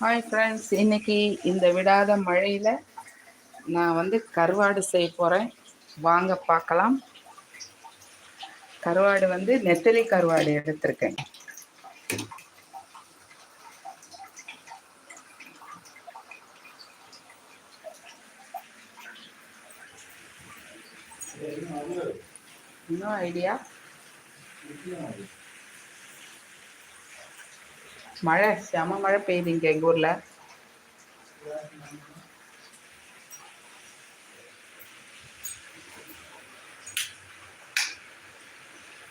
Hi friends இன்னைக்கு இந்த விடாத மழையில் நான் வந்து கருவாடு செய்ய போகிறேன் வாங்க பார்க்கலாம். கருவாடு வந்து நெத்தலி கருவாடு எடுத்திருக்கேன். இன்னும் ஐடியா மழை செம மழை பெய்யுது இங்கே எங்கள் ஊரில்.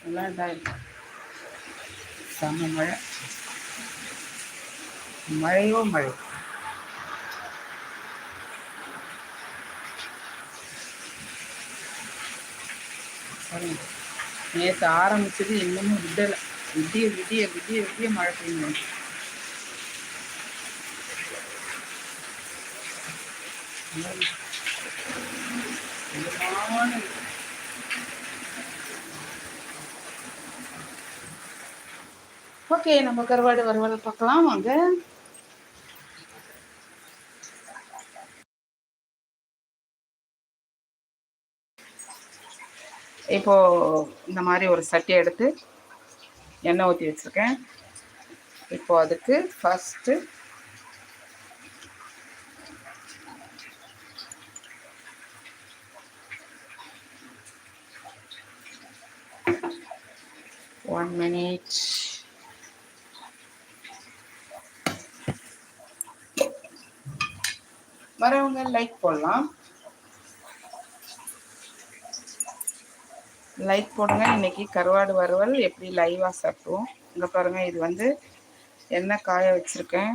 எல்லாம் செம மழை. மழையோ மழை. நேற்று ஆரம்பிச்சது இன்னமும் விடலை. விடிய விடிய விடிய விடிய மழை பெய்யும் ஓகே நம்ம கருவாடு வறுவல் பார்க்கலாம் வாங்க. இப்போ இந்த மாதிரி ஒரு சட்டியை எடுத்து எண்ணெய் ஊற்றி வச்சுருக்கேன். இப்போ அதுக்கு ஃபஸ்ட்டு ஒன் மினிட் வரவங்க லைக் போடலாம். லைக் போடுங்க. இன்னைக்கு கருவாடு வறுவல் எப்படி லைவாக சாப்பிடுவோம். இங்கே பாருங்கள் இது வந்து எண்ணெய் காய வச்சுருக்கேன்.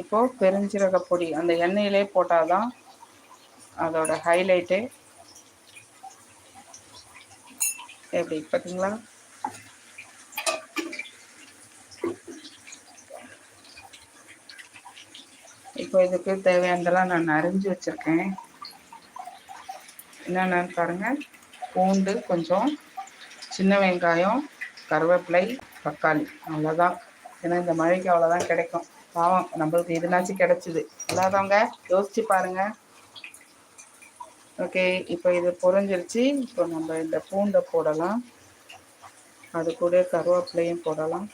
இப்போது பெருஞ்சீரக பொடி அந்த எண்ணெயிலே போட்டால் தான் அதோட ஹைலைட்டு எப்படி பார்த்தீங்களா இப்போ இதுக்கு தேவையானதெல்லாம் நான் அரிஞ்சு வச்சுருக்கேன். என்னென்னு பாருங்கள் பூண்டு கொஞ்சம் சின்ன வெங்காயம் கருவேப்பிலை தக்காளி. அவ்வளோதான் ஏன்னா இந்த மழைக்கு அவ்வளோதான் கிடைக்கும். பாவம் நம்மளுக்கு இதுனாச்சும் கிடைச்சிது. இல்லாதவங்க யோசிச்சு பாருங்க. ஓகே இப்போ இது பொறிஞ்சிருச்சு. இப்போ நம்ம இந்த பூண்டை போடலாம். அது கூட கருவேப்பிலையும் போடலாம்.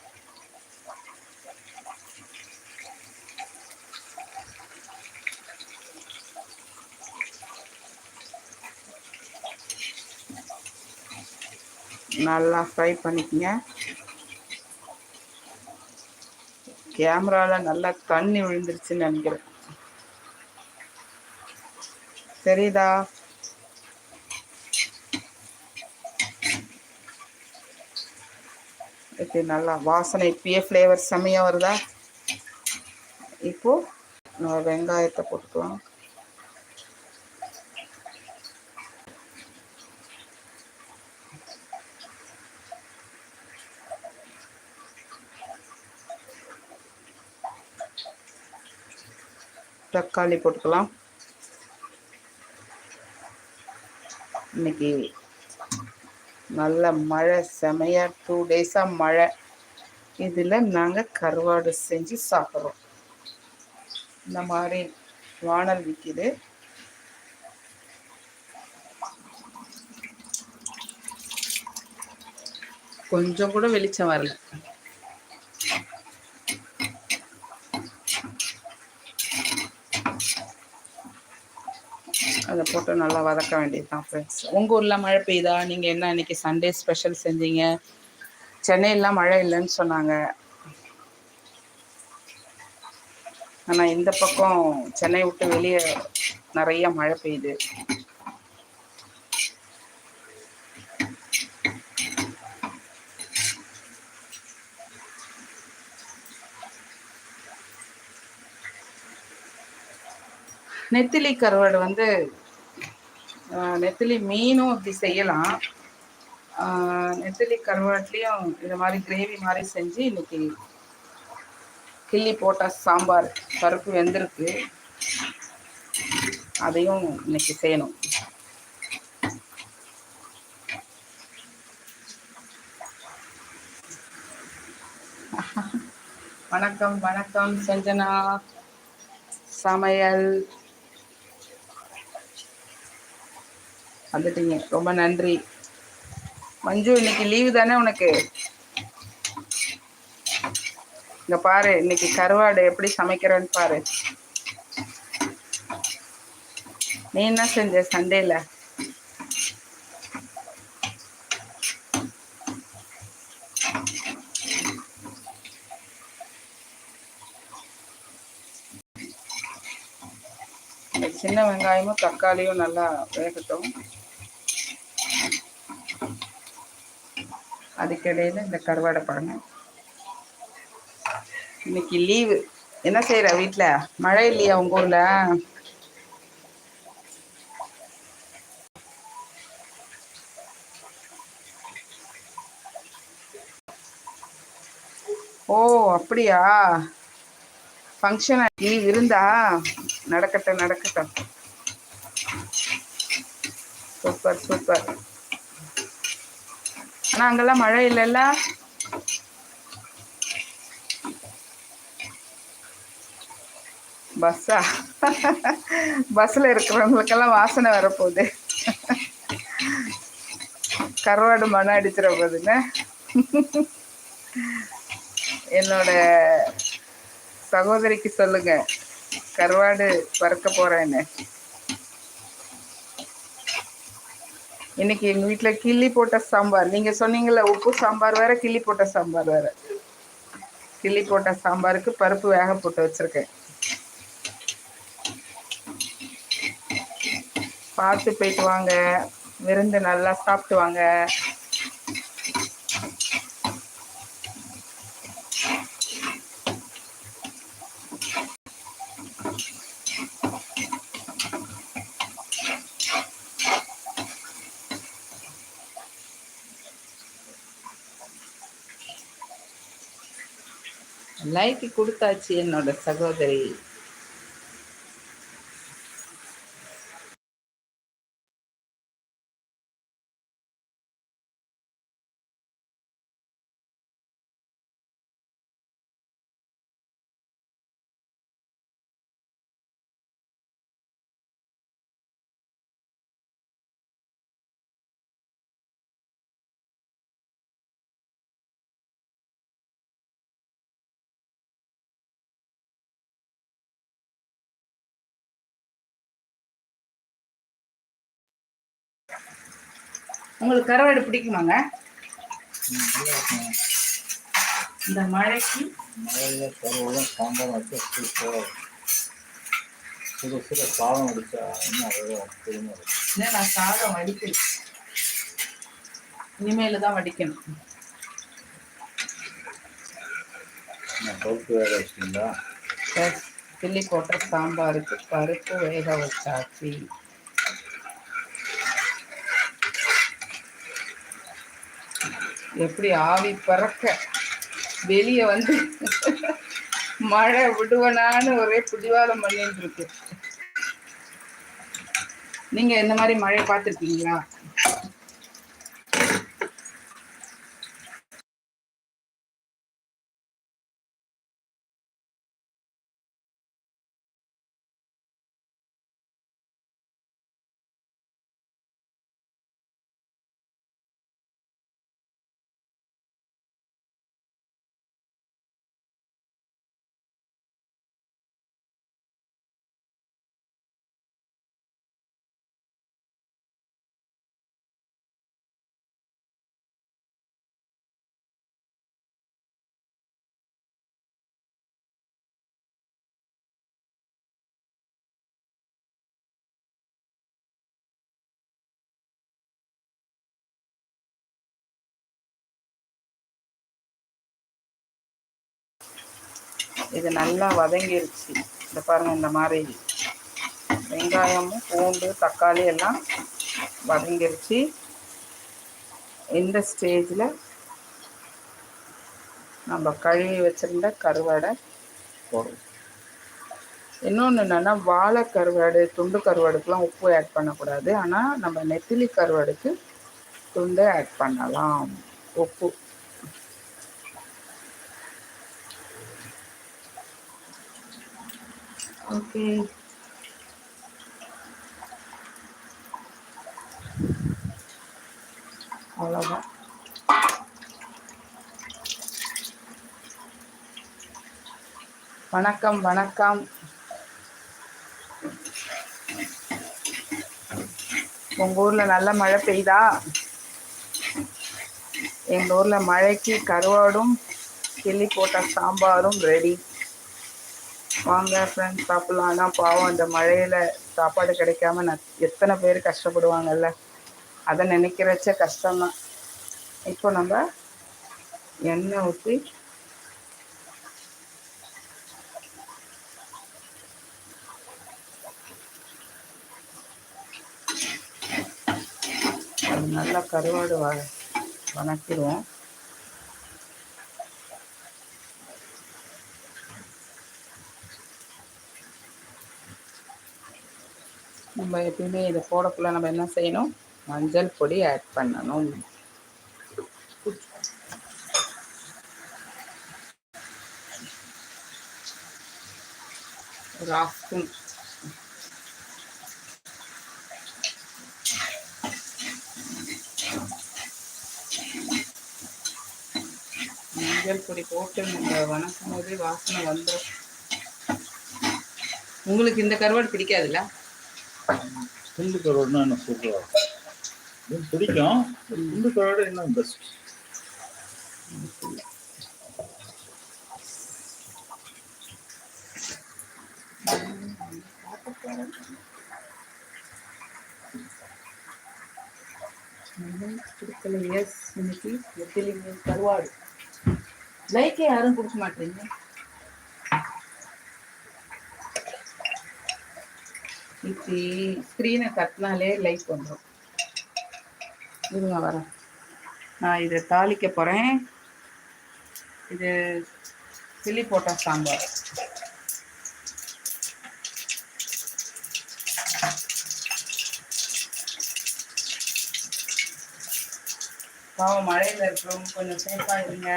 நல்லா ஃப்ரை பண்ணிக்கங்க. கேமராவில் நல்லா தண்ணி விழுந்துருச்சுன்னு நினைக்கிறேன். தெரியுதா? இப்போ நல்லா வாசனை இப்பயே ஃப்ளேவர் செம்மையாக வருதா? இப்போது வெங்காயத்தை போட்டுக்கலாம். தக்காளி போட்டுக்கலாம். இன்னைக்கு நல்ல மழை செமையாக டூ டேஸாக மழை. இதில் நாங்கள் கருவாடு செஞ்சு சாப்பிட்றோம். இந்த மாதிரி வானல் விற்கிது கொஞ்சம் கூட வெளிச்சம் வரல. அதை போட்டு நல்லா வதக்க வேண்டியது தான் ஃப்ரெண்ட்ஸ் உங்கள் ஊரில் மழை பெய்யுதா? நீங்கள் என்ன இன்றைக்கி சண்டே ஸ்பெஷல் செஞ்சீங்க? சென்னையிலாம் மழை இல்லைன்னு சொன்னாங்க. ஆனால் இந்த பக்கம் சென்னை விட்டு வெளியே நிறைய மழை பெய்யுது. நெத்திலி கருவாடு வந்து நெத்திலி மீனும் இப்படி செய்யலாம். நெத்திலி கருவாட்லேயும் இது மாதிரி கிரேவி மாதிரி செஞ்சு இன்னைக்கு கிள்ளி போட்ட சாம்பார் பருப்பு வெந்திருக்கு. அதையும் இன்னைக்கு செய்யணும். வணக்கம் வணக்கம் சஞ்சனா. சமையல். வந்துட்டீங்க. ரொம்ப நன்றி. மஞ்சு இன்னைக்கு லீவு தானே உனக்கு? இங்க பாரு இன்னைக்கு கருவாடு எப்படி சமைக்கிறேன்னு பாரு. நீ என்ன செஞ்ச சண்டேல? சின்ன வெங்காயமும் தக்காளியும் நல்லா வேகட்டும். அதுக்கிடையில் இந்த கருவாடை பழங்க இன்னைக்கு லீவு. என்ன செய்யற வீட்டில் மழை இல்லையா உங்க ஊர்ல? ஓ அப்படியா? ஃபங்க்ஷன் நீ இருந்தா? நடக்கட்டும் நடக்கட்டும். சூப்பர் சூப்பர் ஆனா அங்கெல்லாம் மழை இல்லைல்ல. பஸ்ஸா? பஸ்ல இருக்கிறவங்களுக்கெல்லாம் வாசனை வரப்போகுது. கருவாடு மனம் அடிச்சிட போகுதுன்னு என்னோட சகோதரிக்கு சொல்லுங்க. கருவாடு பறக்க போறேன்னு. இன்னைக்கு எங்க வீட்டுல கிள்ளி போட்ட சாம்பார். நீங்க சொன்னீங்கல்ல உப்பு சாம்பார் வேற கிள்ளி போட்ட சாம்பார் வேற. கிள்ளி போட்ட சாம்பாருக்கு பருப்பு வேக போட்டு வச்சிருக்கேன். பார்த்து போயிட்டு வாங்க. விருந்து நல்லா சாப்பிட்டு வாங்க. நைட்டி கொடுத்தாச்சு என்னோட சகோதரி. உங்களுக்கு கருவாடு பிடிக்குமாங்க? இந்த மழைக்கு? மழையில கருவெல்லாம் சாம்பார் வச்சு சுட சுட சாதம் அடிச்சா இன்னும் அழகாக புதுமை இன்னும் நான் சாதம் வடிக்கல. இனிமேல் தான் வடிக்கணும். பருப்பு வேக வச்சிங்களா கிள்ளி போட்ட சாம்பாருக்கு பருப்பு வேக வச்சாச்சு. எப்படி ஆவி பறக்க? வெளியே வந்து மழை விடுவனான்னு ஒரே பிடிவாதம் பண்ணிட்டு இருக்கு. நீங்க இந்த மாதிரி மழை பார்த்துருக்கீங்களா? இது நல்லா வதங்கிருச்சு. இந்த பாருங்கள் இந்த மாதிரி. வெங்காயமும் பூண்டு தக்காளி எல்லாம் வதங்கிருச்சு. இந்த ஸ்டேஜில் நம்ம கழுவி வச்சுருந்த கருவாடை இன்னொன்று என்னென்னா வாழை கருவாடு துண்டு கருவாடுக்கெலாம் உப்பு ஆட் பண்ணக்கூடாது. ஆனால் நம்ம நெத்திலி கருவாடுக்கு துண்டு ஆட் பண்ணலாம். உப்பு. ஓகே. அவ்வளோதான் வணக்கம் வணக்கம். உங்க ஊர்ல நல்ல மழை பெய்யுதா எங்க ஊர்ல மழைக்கு கருவாடும் கிள்ளி போட்ட சாம்பாரும் ரெடி வாங்க ஃப்ரெண்ட்ஸ் சாப்பிடலாம் ஆனால் பாவம் அந்த மழையில சாப்பாடு கிடைக்காம நான் எத்தனை பேர் கஷ்டப்படுவாங்கல்ல? அதை நினைக்கிறச்ச கஷ்டம்தான். இப்போ நம்ம எண்ணெய் ஊற்றி அது நல்லா கருவாடு வ வணக்கிடுவோம். நம்ம எப்பயுமே இதை போடக்குள்ள நம்ம என்ன செய்யணும்? மஞ்சள் பொடி ஆட் பண்ணணும். ஒரு ஆஃப் ஸ்பூன் மஞ்சள் பொடி போட்டு நம்ம வணக்கும் போதே வாசனை வந்துடும் உங்களுக்கு இந்த கருவாடு பிடிக்காதுல்ல? துண்டு கருவாடுனா என்ன சூப்பராக இது பிடிக்கும். துண்டு கருவாடு என்ன பெஸ்ட் பிடிக்கல எஸ் இன்னைக்கு கருவாடு. லைக்கே யாரும் கொடுக்க மாட்டீங்க. இப்படி ஸ்க்ரீனை தட்டினாலே லைக் வந்துடும் இருங்க வரேன். நான் இதை தாளிக்க போகிறேன் இது சில்லி போட்டா சாம்பார். பாவம் மழையில் இருக்கும் கொஞ்சம் சேஃபாக இருங்க.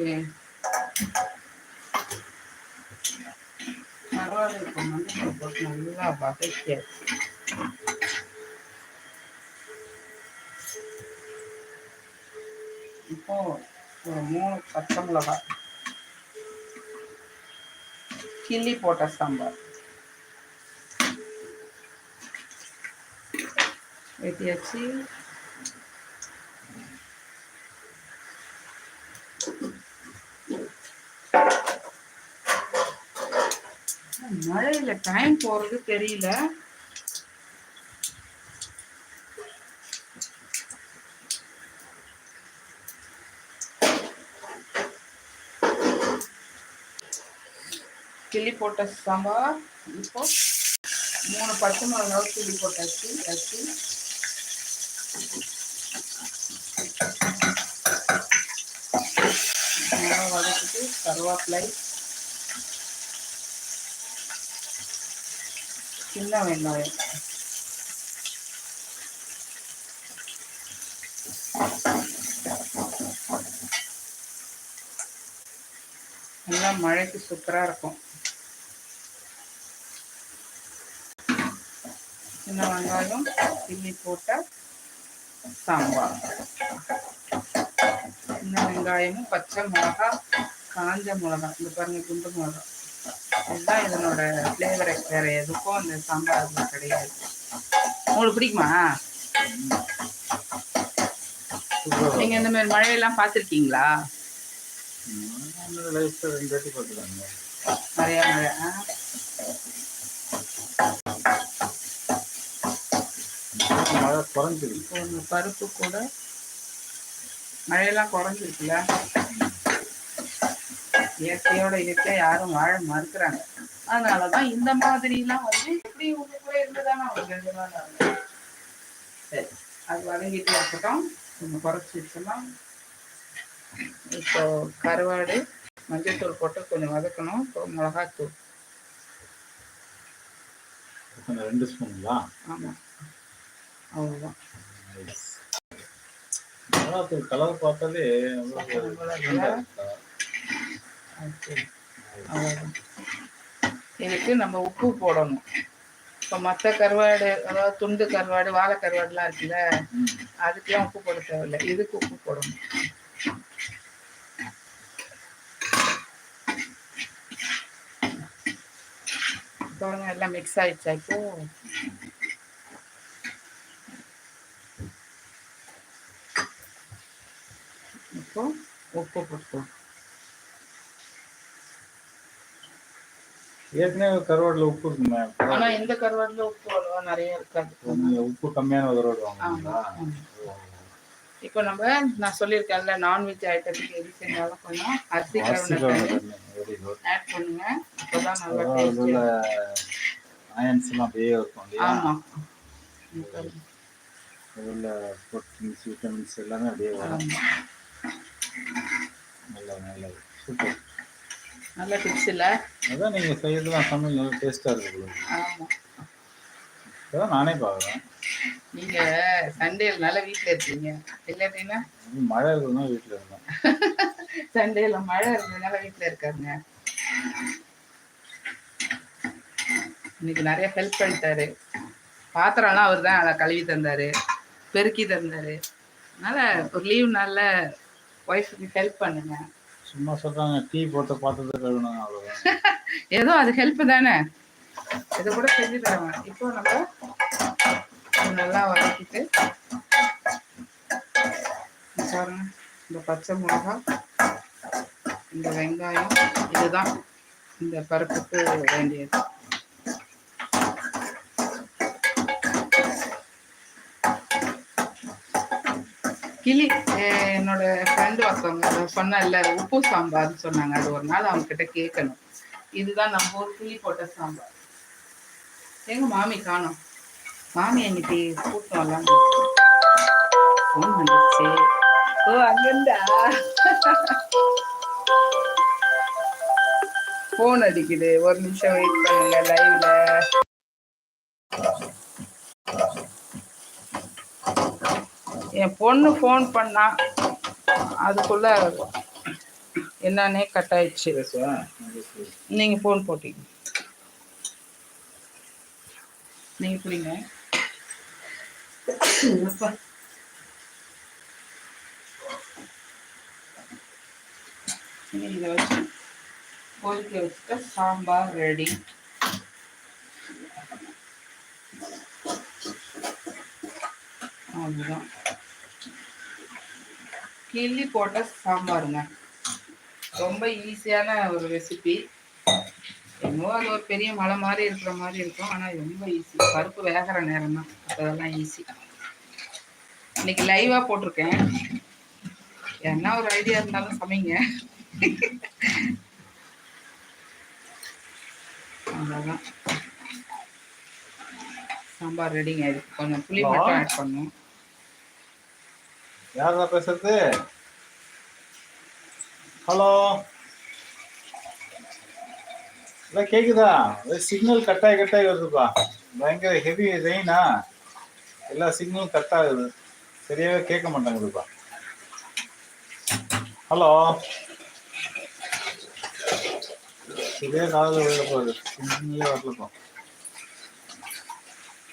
ஓகே இப்போ நல்லா இப்போ ஒரு மூணு பச்சை மிளகாய் கிள்ளி போட்ட சாம்பார் வெட்டியாச்சு மழையில டைம் போறது தெரியல. கிள்ளி போட்ட சாம்பார் இப்போ மூணு பச்சை மிளகாய் கிள்ளி போட்டாச்சு வச்சு. வதக்கிட்டு கருவேப்பிலை சின்ன வெங்காயம். நல்லா மழைக்கு சூப்பரா இருக்கும். சின்ன வெங்காயம் கிள்ளி போட்ட சாம்பார். சின்ன வெங்காயமும் பச்சை மிளகா காஞ்ச மிளகா. இந்த பாருங்க குண்டு மிளகா. இதுதான் இதனோட ஃப்ளேவரை வேற எதுக்கும் அந்த சாம்பார்ல கிடையாது. உங்களுக்கு பிடிக்குமா? நீங்க இந்த மாதிரி மழையெல்லாம் பார்த்துருக்கீங்களா? நிறைய மழை? மழை குறைஞ்சிருக்கு. பருப்பு கூட மழையெல்லாம் குறைஞ்சிருக்குல்ல? இயற்கையோட இயற்கை யாரும் வாழ மறுக்கிறாங்க. அதனாலதான் இந்த மாதிரிலாம் வந்து எப்படி உங்க கூட இருந்துதானே ஒரு ரெண்டு நாள் ஆகுது சரி அது வதங்கிட்டு இருக்கட்டும் கொஞ்சம் குறைச்சி வச்சலாம் இப்போ கருவாடு மஞ்சள்தூள் போட்டு கொஞ்சம் வதக்கணும். இப்போ மிளகாத்தூள்? ரெண்டு ஸ்பூன்ங்களா? ஆமாம் அவ்வளோதான் மிளகாத்தூள் கலர் பார்த்தாலே சாப்பாடு போல அவ்வளவு இருக்குல்ல? இருக்கா? ஓகே அவ்வளோதான் இதுக்கு நம்ம உப்பு போடணும். இப்போ மற்ற கருவாடு அதாவது துண்டு கருவாடு வாழை கருவாடுலாம் இருக்குல்ல அதுக்கெல்லாம் உப்பு போட தேவையில்லை. இதுக்கு உப்பு போடணும். பாருங்க எல்லாம் மிக்ஸ் ஆயிடுச்சா இப்போ? இப்போ உப்பு போட்டுக்கலாம். ஏற்கனவே கருவாடுல உப்பு இருக்குமே? ஆனா இந்த கருவாடுல உப்பு அவ்வளவா நிறைய இருக்காது. உப்பு கம்மியான கருவாடு வாங்குவீங்களா ஆமா. இப்போ நம்ம நான் சொல்லியிருக்கேன்ல நான்வெஜ் ஐட்டத்துக்கு எது செஞ்சாலும் கொஞ்சம் அரிசி கருவாடு ஆட் பண்ணுங்க. அப்பதான் நல்லா அயன்ஸ் எல்லாம் அப்படியே இருக்கும் ஆமா. அதுல ப்ரோட்டீன்ஸ் விட்டமின்ஸ் எல்லாமே அப்படியே வரும். நல்லது நல்லது. சூப்பர் நல்ல டிப்ஸ் இல்ல. அதான் நீங்க செய்யறதுலாம் சமையல் நல்லா டேஸ்டா இருக்கு போல. ஆமா. அதான் நானே பார்க்குறேன் நீங்க சண்டேனால வீட்ல இருக்கீங்க இல்லாட்டினா மழை இருக்குதுன்னா வீட்டில் இருந்தேன் சண்டேல மழை இருந்ததுனால வீட்ல இருக்காருங்க இன்னைக்கு நிறைய ஹெல்ப் பண்ணிட்டாரு. பாத்திரம்லாம் அவர் தான் அதை கழுவி தந்தாரு. பெருக்கி தந்தாரு. அதனால ஒரு லீவ் நாள்ல ஒய்ஃபுக்கு ஹெல்ப் பண்ணுங்க. சும்மா சொல்றாங்க டீ போட்டு பார்த்தது கழுவணும் அவ்வளோதான் ஏதோ அது ஹெல்ப் தானே? இதை கூட செஞ்சு தருவேன் இப்போ நம்ம நல்லா வதக்கிட்டு பாருங்க இந்த பச்சை மிளகா இந்த வெங்காயம் இதுதான். இந்த பருப்புக்கு வேண்டியது. கிளி என்னோட ஃப்ரெண்டு ஒருத்தவங்க சொன்னல உப்பு சாம்பார்னு சொன்னாங்க. அது ஒரு நாள் அவங்க கிட்ட கேட்கணும் இதுதான் நம்ம ஊர் கிளி போட்ட சாம்பார். எங்க மாமி காணும். மாமி இன்னைக்கு கூட்டம் எல்லாம் ஃபோன் வந்துச்சு ஓ அங்கிருந்தா? ஃபோன் அடிக்குது. ஒரு நிமிஷம் வெயிட் பண்ணுங்க லைவ்ல என் பொண்ணு ஃபோன் பண்ணா அதுக்குள்ள என்னன்னே கட் ஆயிடுச்சு. நீங்க ஃபோன் போட்டீங்க. நீங்க புரியுங்க இதை வச்சு கொதிக்க வச்சுட்டா சாம்பார் ரெடி அதுதான் கிள்ளி போட்ட சாம்பாருங்க. ரொம்ப ஈஸியான ஒரு ரெசிபி என்னவோ அது ஒரு பெரிய மலை மாதிரி இருக்கிற மாதிரி இருக்கும். ஆனால் ரொம்ப ஈஸி பருப்பு வேகிற நேரம் தான் அதெல்லாம் ஈஸி இன்னைக்கு லைவாக போட்டிருக்கேன். என்ன ஒரு ஐடியா இருந்தாலும் சமைங்க. அவ்வளோதான் சாம்பார் ரெடிங்க இதுக்கு கொஞ்சம் புளி மட்டும் ஆட் பண்ணும் யாரா பேசுறது? ஹலோ இல்லை கேக்குதா சிக்னல் கட்டாயி கட்டாயி வருதுப்பா. பயங்கர ஹெவி ரெயினா எல்லா சிக்னலும் கட் ஆகுது. சரியாவே கேட்க மாட்டேங்குதுப்பா. ஹலோ இதே காலையில் விழ போகுது. சிக்னலே வரலப்பா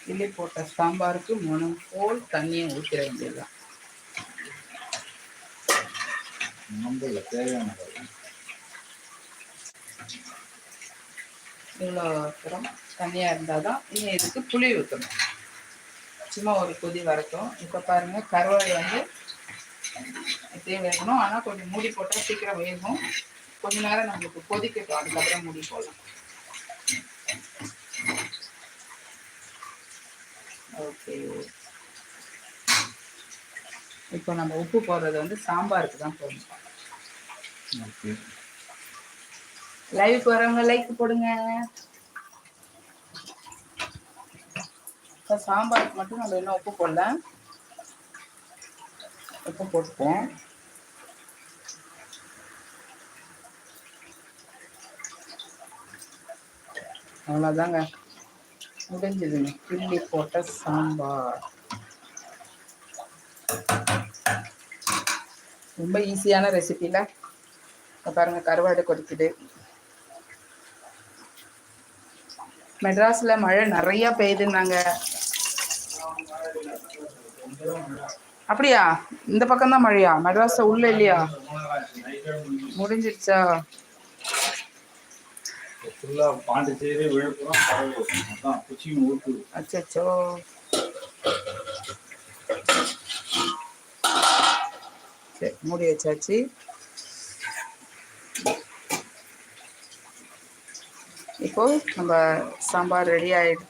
கிள்ளி போட்ட சாம்பாருக்கு மனம் போல் தண்ணியை ஊற்றிட வேண்டியதுதான். நம்பல தேவையான இவ்வளோ தரம் தண்ணியாக இருந்தால் தான் இனி இதுக்கு புளி ஊற்றணும் சும்மா ஒரு கொதி வரட்டும். இப்போ பாருங்கள் கருவாடு வந்து இப்படியே வேகணும். ஆனால் கொஞ்சம் மூடி போட்டால் சீக்கிரம் வேகும். கொஞ்ச நேரம் நம்மளுக்கு கொதிக்கட்டும். அதுக்கப்புறம் மூடி போடலாம். ஓகே. இப்போ நம்ம உப்பு போடுறது வந்து சாம்பாருக்கு தான் போடணும். ஓகே. லைவ் வரவங்க லைக் போடுங்க. இப்ப சாம்பாருக்கு மட்டும் நம்ம இன்னும் உப்பு போடல. உப்பு போட்டுப்போம். அவ்வளோதாங்க. முடிஞ்சதுங்க. கிள்ளி போட்ட சாம்பார். ரொம்ப ஈஸியான ரெசிபியில் பாருங்க கருவாடு கொதிக்குது. மெட்ராஸ்ல மழை நிறைய பெய்யுதுன்னாங்க. அப்படியா? இந்த பக்கம் தான் மழையா? மெட்ராஸ்ல உள்ள இல்லையா? முடிஞ்சிருச்சா ஃபுல்லா மூடி வச்சாச்சு. இப்போ நம்ம சாம்பார் ரெடி ஆகிடு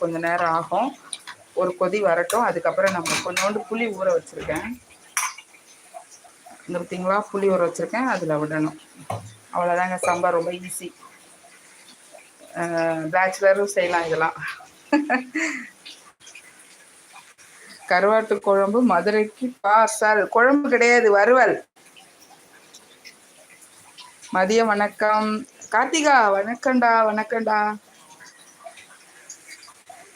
கொஞ்ச நேரம் ஆகும். ஒரு கொதி வரட்டும். அதுக்கப்புறம் நம்ம கொஞ்சோண்டு புளி ஊற வச்சுருக்கேன். இந்த பார்த்திங்களா புளி ஊற வச்சுருக்கேன். அதில் விடணும். அவ்வளோதாங்க சாம்பார் ரொம்ப ஈஸி பேச்சுலரும் செய்யலாம் இதெல்லாம். கருவாட்டு குழம்பு மதுரைக்கு பார்சல் குழம்பு கிடையாது வறுவல். மதிய வணக்கம். கார்த்திகா வணக்கம்டா வணக்கம்டா.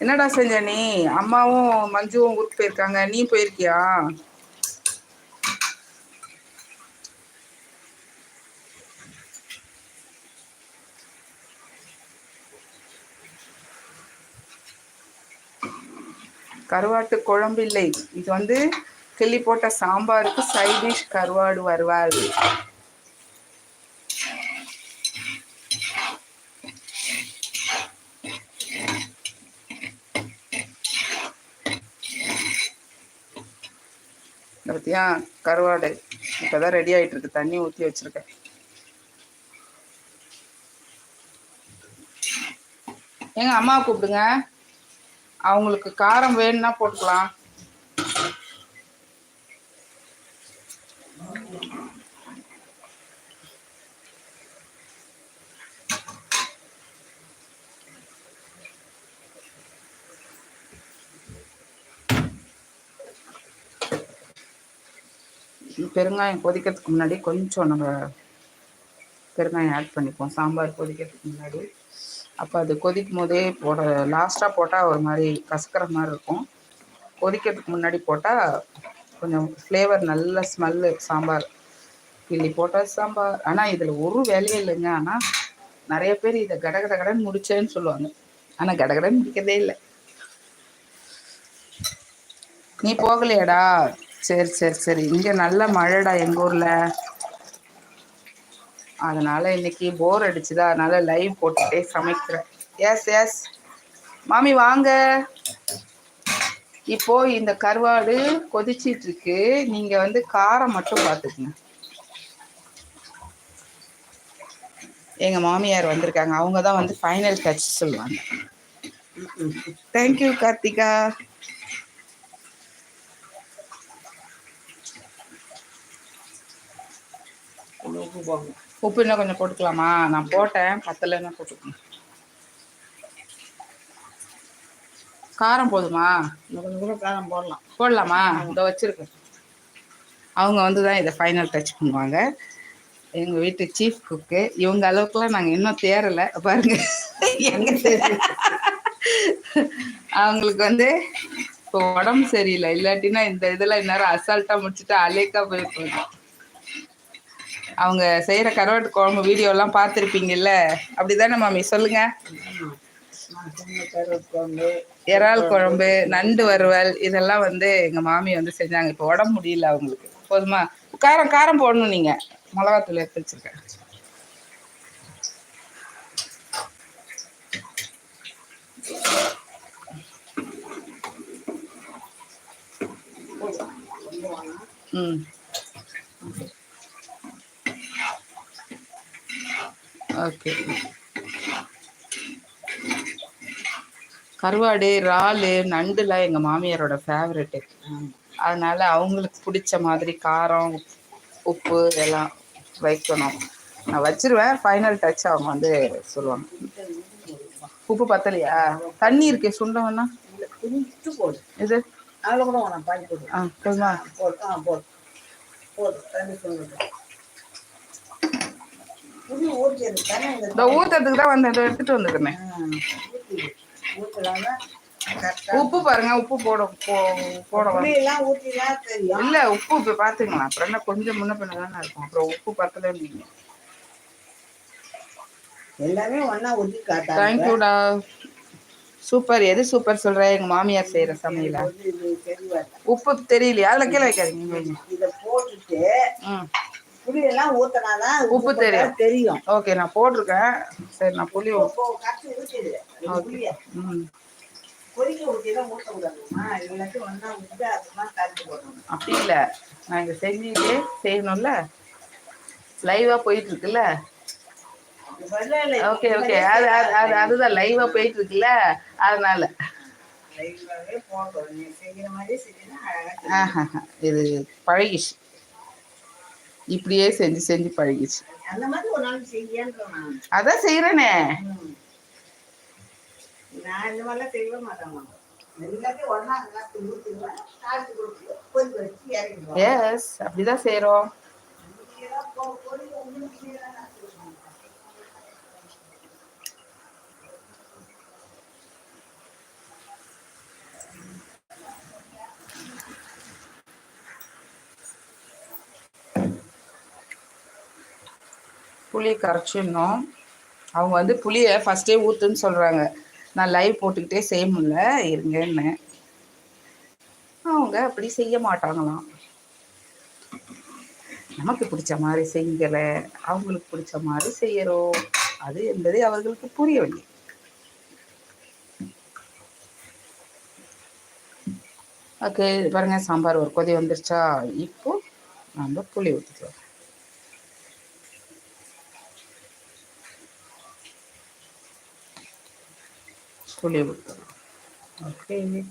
என்னடா செஞ்ச நீ? அம்மாவும் மஞ்சுவும் ஊருக்கு போயிருக்காங்க. நீ போயிருக்கியா? கருவாட்டு குழம்பு இல்லை. இது வந்து கிள்ளி போட்ட சாம்பாருக்கு சைட் டிஷ் கருவாடு வருவாள் பார்த்தியா பத்தியா கருவாடு. இப்பதான் ரெடி ஆயிட்டு இருக்கு தண்ணி ஊத்தி வச்சிருக்கேன். எங்க அம்மாவை கூப்பிடுங்க. அவங்களுக்கு காரம் வேணும்னா போட்டுக்கலாம். பெருங்காயம் கொதிக்கிறதுக்கு முன்னாடி கொஞ்சம் நம்ம பெருங்காயம் ஆட் பண்ணிப்போம் சாம்பார் கொதிக்கிறதுக்கு முன்னாடி. அப்போ அது கொதிக்கும் போதே போட லாஸ்ட்டாக போட்டால் ஒரு மாதிரி கசக்கிற மாதிரி இருக்கும். கொதிக்கிறதுக்கு முன்னாடி போட்டால் கொஞ்சம் ஃப்ளேவர் நல்ல ஸ்மெல்லு சாம்பார். கிள்ளி போட்டால் சாம்பார். ஆனால் இதில் ஒரு வேலையே இல்லைங்க. ஆனால் நிறைய பேர் இதை கட கட கடன் முடிச்சேன்னு சொல்லுவாங்க. ஆனால் கடகடன் முடிக்கிறதே இல்லை. நீ போகலையாடா? சரி சரி சரி. இங்கே நல்ல மழைடா எங்கள் ஊரில்? அதனால இன்னைக்கு போர் அடிச்சுதா அதனால லைவ் போட்டுட்டே சமைக்கிறேன். எஸ் எஸ் மாமி வாங்க. இப்போ இந்த கருவாடு கொதிச்சிட்டு இருக்கு. நீங்க வந்து காரம் மட்டும் பார்த்துக்குங்க எங்க மாமியார் வந்திருக்காங்க. அவங்க தான் வந்து ஃபைனல் டச் சொல்லுவாங்க. Thank you Karthika. உப்பு இன்னும் கொஞ்சம் போட்டுக்கலாமா? நான் போட்டேன் பத்தலைன்னா போட்டுக்கணும் காரம் போதுமா? இன்னும் கொஞ்சம் கூட காரம் போடலாம். போடலாமா? இதோ வச்சிருக்கேன் அவங்க வந்து தான் இதை ஃபைனல் டச் பண்ணுவாங்க. எங்கள் வீட்டு சீஃப் குக்கு இவங்க அளவுக்குலாம் நாங்கள் இன்னும் தேரலை பாருங்க. எங்க அவங்களுக்கு வந்து இப்போ உடம்பு சரியில்லை. இல்லாட்டினா இந்த இதில் இந்நேரம் அசால்ட்டாக முடிச்சுட்டு அலேக்கா போயிருப்பாங்க அவங்க செய்கிற கருவாட்டு குழம்பு வீடியோலாம் பார்த்துருப்பீங்கல்ல? அப்படிதானே மாமி? சொல்லுங்க. குழம்பு இறால் குழம்பு நண்டு வறுவல் இதெல்லாம் வந்து எங்கள் மாமி வந்து செஞ்சாங்க. இப்போ உடம்பு முடியல அவங்களுக்கு. போதுமா? காரம் காரம் போடணும் நீங்கள் மிளகாத்தூள் எடுத்து வச்சிருக்கேன். ம். ஓகே. கருவாடு இறாலு நண்டுலாம் எங்கள் மாமியாரோட ஃபேவரெட்டு அதனால அவங்களுக்கு பிடிச்ச மாதிரி காரம் உப்பு இதெல்லாம் வைக்கணும். நான் வச்சிருவேன். ஃபைனல் டச் அவங்க வந்து சொல்லுவாங்க. உப்பு பத்தலையா? தண்ணி இருக்கே போடு இது? அதில் கூட ஆ போதுமா? போடு ஆ போடு. போடு தண்ணி சொல்லுங்க புளி ஊற்றியது தானே இந்த ஊத்துறதுக்கு தான் வந்து எடுத்துட்டு கரெக்டாக உப்பு பாருங்க. உப்பு போட போ- போட புளியெல்லாம் ஊற்றிலாம் தெரியும். இல்ல உப்பு இப்ப பாத்துக்கலாம். அப்புறம் என்ன கொஞ்சம் முன்ன பின்ன தானே இருக்கும். அப்புறம் உப்பு பத்தல நீங்க. எல்லாமே ஒண்ணா ஊற்றி காட்டாங்க. தேங்க்யூடா சூப்பர். எது சூப்பர் சொல்ற? எங்க மாமியார் செய்யற சமையலா? உப்பு தெரியலையா? அதுல கீழே வைக்காதீங்க. இதை போட்டுட்டு ம் புளியெல்லாம் ஊற்றினாதான் உப்பு தெரியும். தெரியும். ஓகே நான் போட்டிருக்கேன். சரி நான் புளி அப்படி இல்ல. நான் இங்க செஞ்சுட்டே செய்யணும்ல. லைவா போயிட்டு இருக்குல்ல ஓகே ஓகே அது அது அது அதுதான் லைவா போயிட்டு இருக்குல்ல அதனால. லைவாகவே போட்டோம் நீ செய்கிற மாதிரியே செஞ்சீங்கன்னா அழகாக ஆஹா இது பழகிச்சு இப்படியே செஞ்சு செஞ்சு பழகிச்சு அதான் செய்யறேனே ம். நான் இந்த புளி கரைச்சிடணும். அவங்க வந்து புளியை ஃபஸ்ட்டே ஊற்றுன்னு சொல்கிறாங்க நான் லைவ் போட்டுக்கிட்டே செய்ய முடியல. இருங்கன்னு அவங்க அப்படி செய்ய மாட்டாங்களாம். நமக்கு பிடிச்ச மாதிரி செய்யலை. அவங்களுக்கு பிடிச்ச மாதிரி செய்யறோம். அது என்பதை அவர்களுக்கு புரியவில்லை ஓகே பாருங்க சாம்பார் ஒரு கொதி வந்துருச்சா? இப்போ நம்ம புளி ஊற்றிக்கலாம் புளி ஊற்றலாம் ஓகே ம்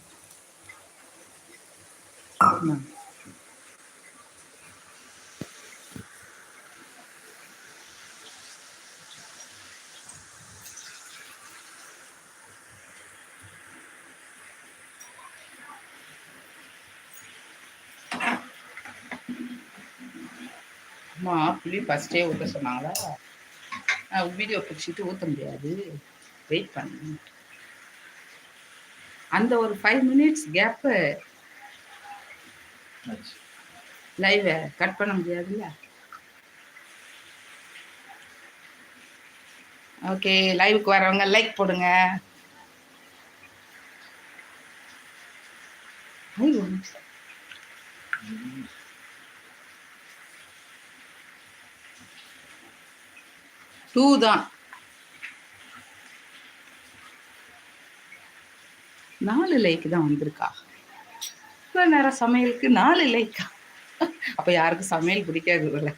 அம்மா புளி ஃபஸ்ட்டே ஊற்ற சொன்னாங்களா நான் வீடியோ பிடிச்சிட்டு ஊற்ற முடியாது வெயிட் பண்ணு அந்த ஒரு ஃபைவ் மினிட்ஸ் கேப்பு லைவை கட் பண்ண முடியாதுல்ல? ஓகே லைவுக்கு வரவங்க லைக் போடுங்க. டூ தான். நாலு லைக் தான் வந்திருக்கா. இவ்வளோ நேரம் சமையலுக்கு நாலு லைக்கா? அப்போ யாருக்கும் சமையல் பிடிக்காது போல.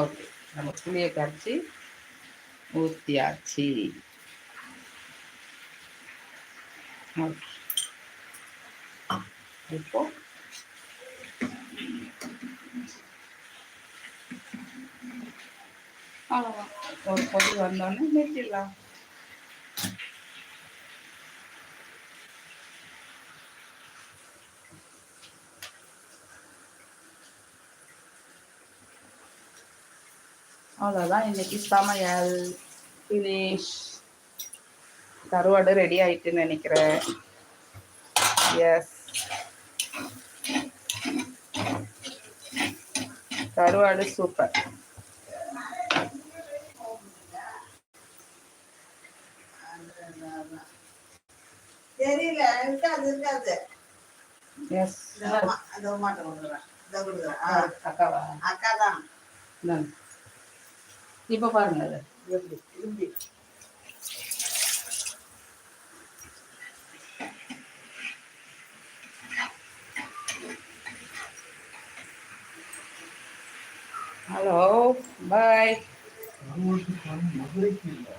ஓகே நம்ம புளியை கரைச்சி ஊற்றியாச்சு ஓகே. இப்போ? அவ்வளோதான் ஒரு கொதி வந்தோடனே நிறுத்திடலாம் அவ்வளோதான் இன்னைக்கு சமையல் ஃபினிஷ் கருவாடு ரெடி ஆயிட்டுன்னு நினைக்கிறேன். எஸ் கருவாடு சூப்பர் தெரியல இருக்காது இருக்காது. எஸ் அக்கா தான். இப்ப பாருங்க அது. எப்படி? இப்படி ஹலோ பாய். மதுரைக்கு இல்லை.